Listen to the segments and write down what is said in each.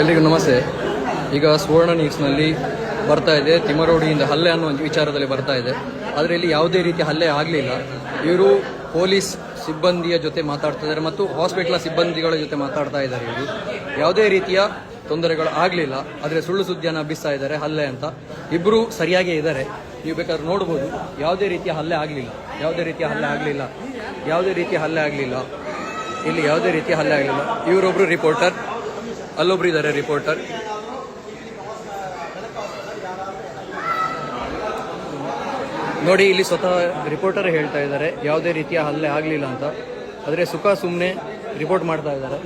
ಎಲ್ರಿಗೂ ನಮಸ್ತೆ. ಈಗ ಸುವರ್ಣ ನ್ಯೂಸ್ನಲ್ಲಿ ಬರ್ತಾ ಇದೆ. ತಿಮರೋಡಿಯಿಂದ ಹಲ್ಲೆ ಅನ್ನೋ ಒಂದು ವಿಚಾರದಲ್ಲಿ ಬರ್ತಾ ಇದೆ. ಆದರೆ ಇಲ್ಲಿ ಯಾವುದೇ ರೀತಿ ಹಲ್ಲೆ ಆಗಲಿಲ್ಲ. ಇವರು ಪೊಲೀಸ್ ಸಿಬ್ಬಂದಿಯ ಜೊತೆ ಮಾತಾಡ್ತಾ ಇದ್ದಾರೆ ಮತ್ತು ಹಾಸ್ಪಿಟ್ಲ ಸಿಬ್ಬಂದಿಗಳ ಜೊತೆ ಮಾತಾಡ್ತಾ ಇದ್ದಾರೆ ಇವರು. ಯಾವುದೇ ರೀತಿಯ ತೊಂದರೆಗಳು ಆಗಲಿಲ್ಲ. ಆದರೆ ಸುಳ್ಳು ಸುದ್ದಿಯನ್ನು ಹಬ್ಬಿಸ್ತಾ ಇದ್ದಾರೆ ಹಲ್ಲೆ ಅಂತ. ಇಬ್ಬರು ಸರಿಯಾಗೇ ಇದ್ದಾರೆ. ನೀವು ಬೇಕಾದ್ರೆ ನೋಡ್ಬೋದು. ಯಾವುದೇ ರೀತಿಯ ಹಲ್ಲೆ ಆಗಲಿಲ್ಲ. ಯಾವುದೇ ರೀತಿಯ ಹಲ್ಲೆ ಆಗಲಿಲ್ಲ. ಯಾವುದೇ ರೀತಿಯ ಹಲ್ಲೆ ಆಗಲಿಲ್ಲ. ಇಲ್ಲಿ ಯಾವುದೇ ರೀತಿಯ ಹಲ್ಲೆ ಆಗಲಿಲ್ಲ. ಇವರೊಬ್ಬರು ರಿಪೋರ್ಟರ್ ಅಲ್ಲೊಬ್ರು ಇದ್ದಾರೆ ರಿಪೋರ್ಟರ್ ನೋಡಿ, ಇಲ್ಲಿ ಸ್ವತಃ ರಿಪೋರ್ಟರ್ ಹೇಳ್ತಾ ಇದ್ದಾರೆ. ಯಾವುದೇ ರೀತಿಯ ಹಲ್ಲೆ ಆಗಲಿಲ್ಲ ಅಂತ. ಆದರೆ ಸುಖ ಸುಮ್ಮನೆ ರಿಪೋರ್ಟ್ ಮಾಡ್ತಾ ಇದ್ದಾರೆ.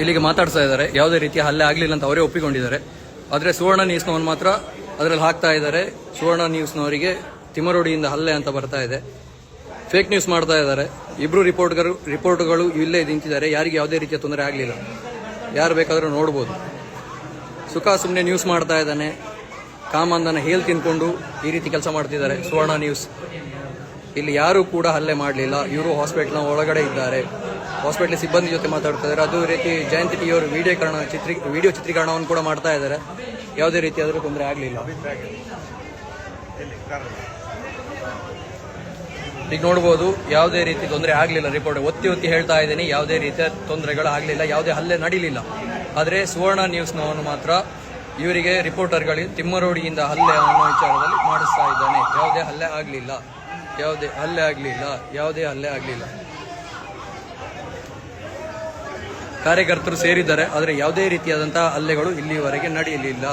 ಇಲ್ಲಿಗೆ ಮಾತಾಡ್ತಾ ಇದ್ದಾರೆ. ಯಾವುದೇ ರೀತಿಯ ಹಲ್ಲೆ ಆಗಲಿಲ್ಲ ಅಂತ ಅವರೇ ಒಪ್ಪಿಕೊಂಡಿದ್ದಾರೆ. ಆದರೆ ಸುವರ್ಣ ನೀಸ್ನವನ್ ಮಾತ್ರ ಅದರಲ್ಲಿ ಹಾಕ್ತಾ ಇದ್ದಾರೆ. ಸುವರ್ಣ ನ್ಯೂಸ್ನವರಿಗೆ ತಿಮರೋಡಿಯಿಂದ ಹಲ್ಲೆ ಅಂತ ಬರ್ತಾ ಇದೆ. ಫೇಕ್ ನ್ಯೂಸ್ ಮಾಡ್ತಾ ಇದ್ದಾರೆ. ಇಬ್ರು ರಿಪೋರ್ಟ್ಗರು ರಿಪೋರ್ಟ್ಗಳು ಇಲ್ಲೇ ನಿಂತಿದ್ದಾರೆ. ಯಾರಿಗೆ ಯಾವುದೇ ರೀತಿಯ ತೊಂದರೆ ಆಗಲಿಲ್ಲ. ಯಾರು ಬೇಕಾದರೂ ನೋಡ್ಬೋದು. ಸುಖ ಸುಮ್ಮನೆ ನ್ಯೂಸ್ ಮಾಡ್ತಾ ಇದ್ದಾನೆ. ಕಾಮಂದನ ಹೇಲ್ ತಿನ್ಕೊಂಡು ಈ ರೀತಿ ಕೆಲಸ ಮಾಡ್ತಿದ್ದಾರೆ. ಸುವರ್ಣ ನ್ಯೂಸ್. ಇಲ್ಲಿ ಯಾರೂ ಕೂಡ ಹಲ್ಲೆ ಮಾಡಲಿಲ್ಲ. ಇವರು ಹಾಸ್ಪಿಟ್ಲ್ನ ಒಳಗಡೆ ಇದ್ದಾರೆ. ಹಾಸ್ಪಿಟ್ಲ್ ಸಿಬ್ಬಂದಿ ಜೊತೆ ಮಾತಾಡ್ತಾ ಇದ್ದಾರೆ. ಅದೇ ರೀತಿ ಜಯಂತಿ ಟಿ ಅವರು ವಿಡಿಯೋಕರಣ ಚಿತ್ರೀ ವಿಡಿಯೋ ಚಿತ್ರೀಕರಣವನ್ನು ಕೂಡ ಮಾಡ್ತಾ ಇದ್ದಾರೆ. ಯಾವುದೇ ರೀತಿಯಾದರೂ ತೊಂದರೆ ಆಗಲಿಲ್ಲ. ಈಗ ನೋಡ್ಬೋದು, ಯಾವುದೇ ರೀತಿ ತೊಂದರೆ ಆಗಲಿಲ್ಲ ರಿಪೋರ್ಟ್ ಒತ್ತಿ ಒತ್ತಿ ಹೇಳ್ತಾ ಇದ್ದೀನಿ, ಯಾವುದೇ ರೀತಿಯ ತೊಂದರೆಗಳು ಆಗಲಿಲ್ಲ, ಯಾವುದೇ ಹಲ್ಲೆ ನಡೀಲಿಲ್ಲ. ಆದರೆ ಸುವರ್ಣ ನ್ಯೂಸ್ನವನು ಮಾತ್ರ ಇವರಿಗೆ ರಿಪೋರ್ಟರ್ಗಳಿಗೆ ತಿಮ್ಮರೋಡಿಯಿಂದ ಹಲ್ಲೆ ಅನ್ನೋ ವಿಚಾರದಲ್ಲಿ ಮಾಡಿಸ್ತಾ ಇದ್ದಾನೆ. ಯಾವುದೇ ಹಲ್ಲೆ ಆಗಲಿಲ್ಲ. ಯಾವುದೇ ಹಲ್ಲೆ ಆಗಲಿಲ್ಲ. ಯಾವುದೇ ಹಲ್ಲೆ ಆಗಲಿಲ್ಲ. ಕಾರ್ಯಕರ್ತರು ಸೇರಿದ್ದಾರೆ, ಆದರೆ ಯಾವುದೇ ರೀತಿಯಾದಂತಹ ಹಲ್ಲೆಗಳು ಇಲ್ಲಿವರೆಗೆ ನಡೆಯಲಿಲ್ಲ.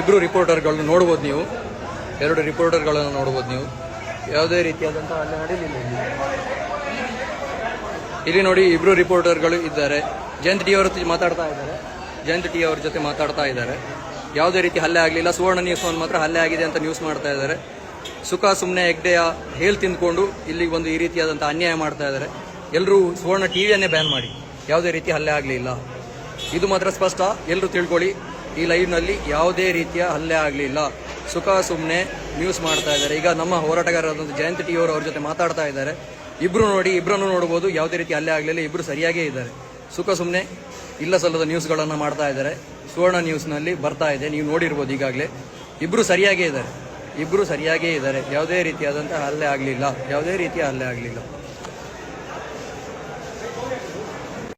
ಇಬ್ರು ರಿಪೋರ್ಟರ್ಗಳನ್ನು ನೋಡ್ಬೋದು ನೀವು. ಎರಡು ರಿಪೋರ್ಟರ್ಗಳನ್ನು ನೋಡ್ಬೋದು ನೀವು. ಯಾವುದೇ ರೀತಿಯಾದಂತಹ ಹಲ್ಲೆ ನಡೆಯಲಿಲ್ಲ ಇಲ್ಲಿ. ನೋಡಿ ಇಬ್ರು ರಿಪೋರ್ಟರ್ಗಳು ಇದ್ದಾರೆ. ಜಯಂತ್ ಟಿ ಅವರ ಜೊತೆ ಮಾತಾಡ್ತಾ ಇದ್ದಾರೆ. ಜಯಂತ್ ಟಿ ಅವ್ರ ಜೊತೆ ಮಾತಾಡ್ತಾ ಇದ್ದಾರೆ. ಯಾವುದೇ ರೀತಿ ಹಲ್ಲೆ ಆಗಲಿಲ್ಲ. ಸುವರ್ಣ ನ್ಯೂಸ್ ಒಂದು ಮಾತ್ರ ಹಲ್ಲೆ ಆಗಿದೆ ಅಂತ ನ್ಯೂಸ್ ಮಾಡ್ತಾ ಇದ್ದಾರೆ. ಸುಖ ಸುಮ್ಮನೆ ಹೆಗ್ಡೆಯ ಹೇಲ್ ತಿಂದ್ಕೊಂಡು ಇಲ್ಲಿಗೆ ಒಂದು ಈ ರೀತಿಯಾದಂಥ ಅನ್ಯಾಯ ಮಾಡ್ತಾ ಇದ್ದಾರೆ. ಎಲ್ಲರೂ ಸುವರ್ಣ ಟಿವಿಯನ್ನೇ ಬ್ಯಾನ್ ಮಾಡಿ. ಯಾವುದೇ ರೀತಿ ಹಲ್ಲೆ ಆಗಲಿಲ್ಲ ಇದು ಮಾತ್ರ ಸ್ಪಷ್ಟ. ಎಲ್ಲರೂ ತಿಳ್ಕೊಳ್ಳಿ. ಈ ಲೈವ್ನಲ್ಲಿ ಯಾವುದೇ ರೀತಿಯ ಹಲ್ಲೆ ಆಗಲಿಲ್ಲ ಸುಖ ಸುಮ್ಮನೆ ನ್ಯೂಸ್ ಮಾಡ್ತಾ ಇದ್ದಾರೆ. ಈಗ ನಮ್ಮ ಹೋರಾಟಗಾರರಾದಂಥ ಜಯಂತ್ ಟಿ ಅವರು ಅವ್ರ ಜೊತೆ ಮಾತಾಡ್ತಾ ಇದ್ದಾರೆ. ಇಬ್ಬರು ನೋಡಿ ಇಬ್ಬರನ್ನು ನೋಡ್ಬೋದು. ಯಾವುದೇ ರೀತಿ ಹಲ್ಲೆ ಆಗಲಿಲ್ಲ ಇಬ್ಬರು ಸರಿಯಾಗೇ ಇದ್ದಾರೆ. ಸುಖ ಸುಮ್ಮನೆ ಇಲ್ಲ ಸಲ್ಲದ ನ್ಯೂಸ್ಗಳನ್ನು ಮಾಡ್ತಾ ಇದ್ದಾರೆ. ಸುವರ್ಣ ನ್ಯೂಸ್ನಲ್ಲಿ ಬರ್ತಾ ಇದೆ. ನೀವು ನೋಡಿರ್ಬೋದು ಈಗಾಗಲೇ. ಇಬ್ಬರು ಸರಿಯಾಗೇ ಇದ್ದಾರೆ. ಇಬ್ಬರು ಸರಿಯಾಗೇ ಇದ್ದಾರೆ. ಯಾವುದೇ ರೀತಿಯಾದಂಥ ಹಲ್ಲೆ ಆಗಲಿಲ್ಲ. ಯಾವುದೇ ರೀತಿಯ ಹಲ್ಲೆ ಆಗಲಿಲ್ಲ.